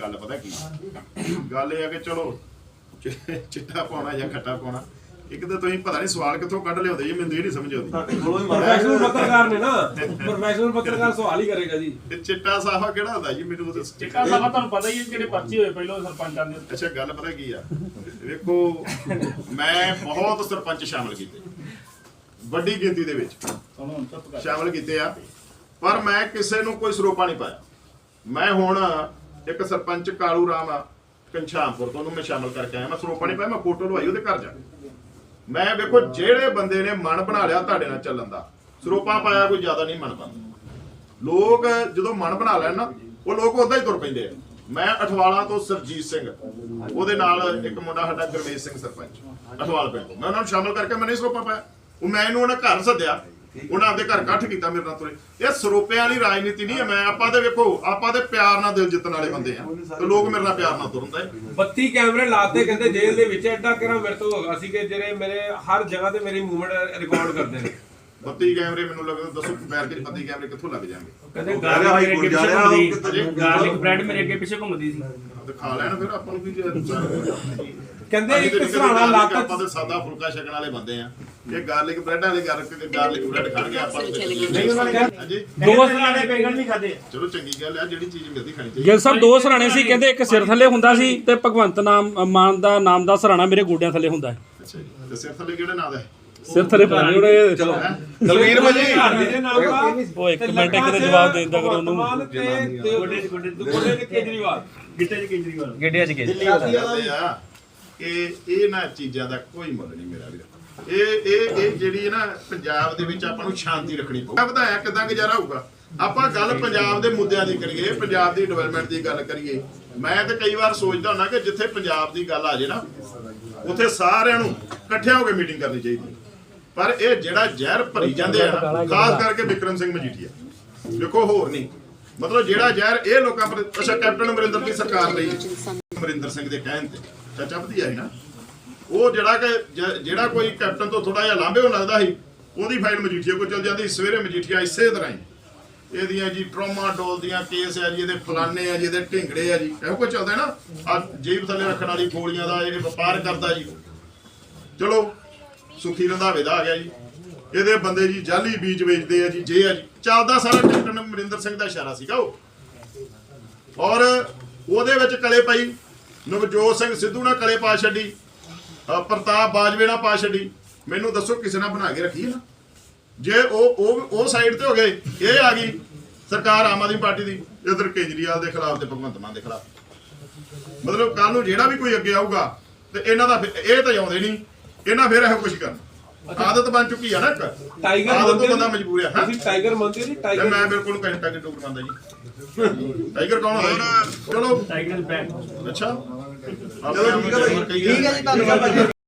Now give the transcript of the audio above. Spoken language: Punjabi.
ਗੱਲ ਪਤਾ ਕੀ? ਗੱਲ ਇਹ ਆ ਕਿ ਚਲੋ ਚਿੱਟਾ ਪਾਉਣਾ ਜਾਂ ਖੱਟਾ ਪਾਉਣਾ ਇੱਕ ਤਾਂ ਤੁਸੀਂ ਪਤਾ ਨਹੀਂ ਸਵਾਲ ਕਿੱਥੋਂ ਕੱਢ ਲਿਆਉਂਦੇ ਜੀ ਮੈਨੂੰ ਇਹ ਨਹੀਂ ਸਮਝ ਆਉਂਦੀ। ਪ੍ਰੋਫੈਸ਼ਨਲ ਪੱਤਰਕਾਰ ਨੇ ਨਾ ਪ੍ਰੋਫੈਸ਼ਨਲ ਪੱਤਰਕਾਰ ਸਵਾਲ ਹੀ ਕਰੇਗਾ ਜੀ। ਤੇ ਚਿੱਟਾ ਸਾਫਾ ਕਿਹੜਾ ਹੁੰਦਾ ਜੀ ਮੈਨੂੰ ਦੱਸ ਚਿੱਟਾ ਸਾਹਿਬ ਤੁਹਾਨੂੰ ਪਤਾ ਹੀ ਹੈ ਜਿਹੜੇ ਪਰਚੇ ਹੋਏ ਪਹਿਲਾਂ ਸਰਪੰਚਾਂ ਦੇ ਅੱਛਾ ਗੱਲ ਪਤਾ ਕੀ ਆ? ਵੇਖੋ ਮੈਂ ਬਹੁਤ ਸਰਪੰਚ ਸ਼ਾਮਲ ਕੀਤੇ। ਵੱਡੀ ਗਿਣਤੀ ਦੇ ਵਿੱਚ ਸ਼ਾਮਲ ਕੀਤੇ ਆ ਪਰ ਮੈਂ ਕਿਸੇ ਨੂੰ ਕੋਈ ਸਰੋਪਾ ਨਹੀਂ ਪਾਇਆ। ਮੈਂ ਹੁਣ ਇੱਕ ਸਰਪੰਚ ਕਾਲੂ ਰਾਮ ਆ ਕੰਛਾਮਪੁਰ ਤੋਂ, ਉਹਨੂੰ ਮੈਂ ਸ਼ਾਮਲ ਕਰਕੇ ਆਇਆ। ਮੈਂ ਸਰੋਪਾ ਨਹੀਂ ਪਾਇਆ, ਮੈਂ ਫੋਟੋ ਲਵਾਈ ਉਹਦੇ ਘਰ ਜਾ ਕੇ। ਮੈਂ ਵੇਖੋ, ਜਿਹੜੇ ਬੰਦੇ ਨੇ ਮਨ ਬਣਾ ਲਿਆ ਤੁਹਾਡੇ ਨਾਲ ਚੱਲਣ ਦਾ ਸਰੋਪਾ ਪਾਇਆ ਕੋਈ ਜ਼ਿਆਦਾ ਨਹੀਂ ਮਨ ਪਾਉਂਦਾ ਲੋਕ ਜਦੋਂ ਮਨ ਬਣਾ ਲੈਣ ਨਾ, ਉਹ ਲੋਕ ਉਦਾਂ ਹੀ ਤੁਰ ਪੈਂਦੇ ਆ। ਮੈਂ ਅਠਵਾਲਾ ਤੋਂ ਸਰਜੀਤ ਸਿੰਘ, ਉਹਦੇ ਨਾਲ ਇੱਕ ਮੁੰਡਾ ਸਾਡਾ ਗੁਰਮੇਸ਼ ਸਿੰਘ ਸਰਪੰਚ, ਅਠਵਾਲ ਪਿੰਡ ਤੋਂ। ਮੈਂ ਉਹਨਾਂ ਨੂੰ ਸ਼ਾਮਲ ਕਰਕੇ ਮੈਂ ਨਹੀਂ ਸਰੋਪਾ ਪਾਇਆ। ਉਹ ਮੈਂ ਇਹਨੂੰ ਉਹਨਾਂ ਘਰ ਸੱਦਿਆ। ਉਹਨਾਂ ਆਪਦੇ ਘਰ ਇਕੱਠ ਕੀਤਾ ਮੇਰੇ ਨਾਲ ਤੁਰੇ। ਇਹ ਸਰੋਪਿਆਂ ਵਾਲੀ ਰਾਜਨੀਤੀ ਨਹੀਂ ਹੈ ਮੈਂ ਆਪਾਂ ਤੇ ਵੇਖੋ ਆਪਾਂ ਤੇ ਪਿਆਰ ਨਾਲ ਦਿਲ ਜਿੱਤਣ ਵਾਲੇ ਬੰਦੇ ਆ। ਤੇ ਲੋਕ ਮੇਰੇ ਨਾਲ ਪਿਆਰ ਨਾਲ ਤੁਰਨਦੇ 32 ਕੈਮਰੇ ਲਾਤੇ ਕਹਿੰਦੇ ਜੇਲ੍ਹ ਦੇ ਵਿੱਚ ਐਡਾ ਕਿਹੜਾ ਮੇਰੇ ਤੋਂ ਹੋਗਾ। ਸੀ ਕਿ ਜਿਹੜੇ ਮੇਰੇ ਹਰ ਜਗ੍ਹਾ ਤੇ ਮੇਰੀ ਮੂਵਮੈਂਟ ਰਿਕਾਰਡ ਕਰਦੇ ਨੇ। 32 ਕੈਮਰੇ ਮੈਨੂੰ ਲੱਗਦਾ ਦੱਸੋ ਪੈਰ ਕੇ 32 ਕੈਮਰੇ ਕਿੱਥੋਂ ਲੱਗ ਜਾਣਗੇ? ਕਹਿੰਦੇ ਗਾਰਲਿਕ ਬ੍ਰੈਡ ਮੇਰੇ ਅੱਗੇ ਪਿੱਛੇ ਘੁੰਮਦੀ। ਸੀ। ਤੇ ਖਾ ਲੈਣ ਫਿਰ ਆਪਾਂ ਨੂੰ ਕੀ ਜੇ ਕਹਿੰਦੇ ਅਸੀਂ ਇੱਕ ਸਰਾਣਾ ਲੱਤ ਆਪਾਂ ਤੇ ਸਾਦਾ ਫੁਲਕਾ ਛਕਣ ਵਾਲੇ ਬੰਦੇ ਆ। ਇਹ ਗਾਰਲਿਕ ਬ੍ਰੈਡ ਵਾਲੇ ਗਾਰਲਿਕ ਗਾਰਲਿਕ ਬ੍ਰੈਡ ਖਾ ਕੇ ਆਪਾਂ ਨੂੰ ਨਹੀਂ ਉਹਨਾਂ ਨੇ ਕਿਹਾ ਹਾਂਜੀ? ਦੋ ਦੇ ਬੈਂਗਣ ਵੀ ਖਾਦੇ। ਚਲੋ ਚੰਗੀ ਗੱਲ ਆ ਜਿਹੜੀ ਚੀਜ਼ ਮਿਲਦੀ ਖਾਣੀ ਚਾਹੀਦੀ। ਗਿੱਲ ਸਾਹਿਬ ਦੋ ਸਰਾਣੇ ਸੀ ਕਹਿੰਦੇ ਇੱਕ ਸਿਰ ਥੱਲੇ ਹੁੰਦਾ ਸੀ ਤੇ ਭਗਵੰਤ ਨਾਮ ਮਾਨ ਦਾ ਨਾਮ ਦਾ ਸਰਾਣਾ ਮੇਰੇ ਗੋਡਿਆਂ ਥੱਲੇ ਹੁੰਦਾ ਹੈ। ਅੱਛਾ ਜੀ ਤੇ ਸਿਰ ਥੱਲੇ ਕਿਹੜੇ ਨਾਂ ਦਾ ਹੈ? ਸਿਰ ਥੱਲੇ ਨਹੀਂ ਉਹਨੇ ਚਲੋ ਦਲਵੀਰ ਭਾਜੀ। ਨਾਮ ਉਹ ਇੱਕ ਮਿੰਟ ਇੱਕ ਦੇ ਜਵਾਬ ਦੇ ਦਿੰਦਾ ਕਰੋ ਉਹਨੂੰ ਗੋਡੇ ਚ ਗੋਡੇ ਗੋਡੇ ਚ ਕੇਜਰੀਵਾਲ। ਗਿੱਟੇ ਚ ਕੇਜਰੀਵਾਲ। ਗੇੜਿਆਂ 'ਚ ਦਿੱਲੀ ਵਾਲੇ ਆ ਕਿ ਇਹਨਾਂ ਚੀਜ਼ਾਂ ਦਾ ਕੋਈ ਮੁੱਲ ਨਹੀਂ ਮੇਰਾ ਵੀਰ। ਇਹ ਇਹ ਇਹ ਜਿਹੜੀ ਨਾ ਪੰਜਾਬ ਦੇ ਵਿੱਚ ਆਪਾਂ ਨੂੰ ਸ਼ਾਂਤੀ ਰੱਖਣੀ ਪਊ। ਵਧਾਇਆ ਕਿਦਾਂ ਗੁਜ਼ਾਰਾ ਹੋਊਗਾ? ਆਪਾਂ ਗੱਲ ਪੰਜਾਬ ਦੇ ਮੁੱਦਿਆਂ ਦੀ ਕਰੀਏ, ਪੰਜਾਬ ਦੀ ਡਿਵੈਲਪਮੈਂਟ ਦੀ ਗੱਲ ਕਰੀਏ। ਮੈਂ ਤਾਂ ਕਈ ਵਾਰ ਸੋਚਦਾ ਹੁੰਦਾ ਕਿ ਜਿੱਥੇ ਪੰਜਾਬ ਦੀ ਗੱਲ ਆ ਜੇ ਨਾ, ਉੱਥੇ ਸਾਰਿਆਂ ਨੂੰ ਇਕੱਠਿਆਂ ਹੋ ਕੇ ਮੀਟਿੰਗ ਕਰਨੀ ਚਾਹੀਦੀ ਪਰ ਇਹ ਜਿਹੜਾ ਜ਼ਹਿਰ ਭਰੀ ਜਾਂਦੇ ਆ ਨਾ, ਖਾਸ ਕਰਕੇ ਵਿਕਰਮ ਸਿੰਘ ਮਜੀਠੀਆ। ਦੇਖੋ ਹੋਰ ਨਹੀਂ। ਮਤਲਬ ਜਿਹੜਾ ਜ਼ਹਿਰ ਇਹ ਲੋਕਾਂ ਪਰ, ਅੱਛਾ, ਕੈਪਟਨ ਅਮਰਿੰਦਰ ਦੀ ਸਰਕਾਰ ਲਈ, ਅਮਰਿੰਦਰ ਸਿੰਘ ਦੇ ਕਹਿਣ ਤੇ। ਚਾਚਾ ਵਧੀਆ ਸੀ ਨਾ? ਉਹ ਜਿਹੜਾ ਕਿ ਜਿਹੜਾ ਕੋਈ ਕੈਪਟਨ ਤੋਂ ਥੋੜਾ ਜਿਹਾ ਲਾਂਭੇ ਹੋਣ ਲੱਗਦਾ ਸੀ, ਉਹਦੀ ਫਾਈਲ ਮਜੀਠੀਆ ਕੋਲ ਚਲ ਜਾਂਦੀ ਸਵੇਰੇ ਮਜੀਠੀਆ ਇਸੇ ਤਰ੍ਹਾਂ ਹੀ। ਇਹਦੀਆਂ ਜੀ ਟਰੋਮਾ ਡੋਲ ਦੀਆਂ ਕੇਸ ਆ ਜੀ, ਇਹਦੇ ਫਲਾਨੇ ਆ ਜੀ, ਇਹਦੇ ਢਿੰਗੜੇ ਆ ਜੀ, ਇਹੋ ਕੁਝ ਚੱਲਦਾ ਨਾ। ਆ ਜੇਬ ਥੱਲੇ ਰੱਖਣ ਵਾਲੀ ਗੋਲੀਆਂ ਦਾ ਇਹ ਵਪਾਰ ਕਰਦਾ ਜੀ। ਚਲੋ, ਸੁਖੀ ਰੰਧਾਵੇ ਦਾ ਆ ਗਿਆ ਜੀ। ਇਹਦੇ ਬੰਦੇ ਜੀ ਜਾਲੀ ਬੀਜ ਵੇਚਦੇ ਆ ਜੀ, ਜੇ ਆ ਜੀ। ਚੱਲਦਾ ਸਾਰਾ ਕੈਪਟਨ ਅਮਰਿੰਦਰ ਸਿੰਘ ਦਾ ਇਸ਼ਾਰਾ ਸੀਗਾ ਉਹ। ਔਰ ਉਹਦੇ ਵਿੱਚ ਕਲੇ ਪਈ। ਨਵਜੋਤ ਸਿੰਘ ਸਿੱਧੂ ਨਾਲ ਕਲੇ ਪਾ ਛੱਡੀ। ਪ੍ਰਤਾਪ ਬਾਜਵੇ ਨਾਲ ਪਾ ਛੱਡੀ। ਮੈਨੂੰ ਦੱਸੋ ਕਿਸੇ ਨਾਲ ਬਣਾ ਕੇ ਰੱਖੀ ਹੈ ਨਾ? ਜੇ ਉਹ ਉਹ ਉਹ ਸਾਈਡ ਤੇ ਹੋ ਗਏ, ਇਹ ਆ ਗਈ ਸਰਕਾਰ ਆਮ ਆਦਮੀ ਪਾਰਟੀ ਦੀ, ਇਧਰ ਕੇਜਰੀਵਾਲ ਦੇ ਖਿਲਾਫ ਤੇ ਭਗਵੰਤ ਮਾਨ ਦੇ ਖਿਲਾਫ। ਮਤਲਬ ਕੱਲ ਨੂੰ ਜਿਹੜਾ ਵੀ ਕੋਈ ਅੱਗੇ ਆਊਗਾ, ਤੇ ਇਹਨਾਂ ਦਾ ਫਿਰ- ਇਹ ਤਾਂ ਆਉਂਦੇ ਨਹੀਂ, ਇਹਨਾਂ ਫਿਰ ਇਹੋ ਕੁਝ ਕਰਨਾ। ਆਦਤ ਬਣ ਚੁੱਕੀ ਆ ਨਾ ਇੱਕ ਟਾਈਗਰ ਆਦਤ ਤੋਂ ਬੰਦਾ ਹੋ? ਮਜਬੂਰ ਆ ਹੈਂ? ਤੁਸੀਂ ਟਾਈਗਰ ਮੰਨਦੇ ਹੋ ਜੀ ਟਾਈਗਰ ਮੈਂ ਬਿਲਕੁਲ ਘੰਟਾ ਕਿ ਟੋਕ ਮੰਨਦਾ ਜੀ ਟਾਈਗਰ ਕੌਣ ਜੀ? ਚਲੋ ਟਾਈਗਰ ਬੈਕ ਅੱਛਾ ਚਲੋ ਠੀਕ ਹੈ ਭਾਈ। ਠੀਕ ਹੈ ਜੀ ਧੰਨਵਾਦ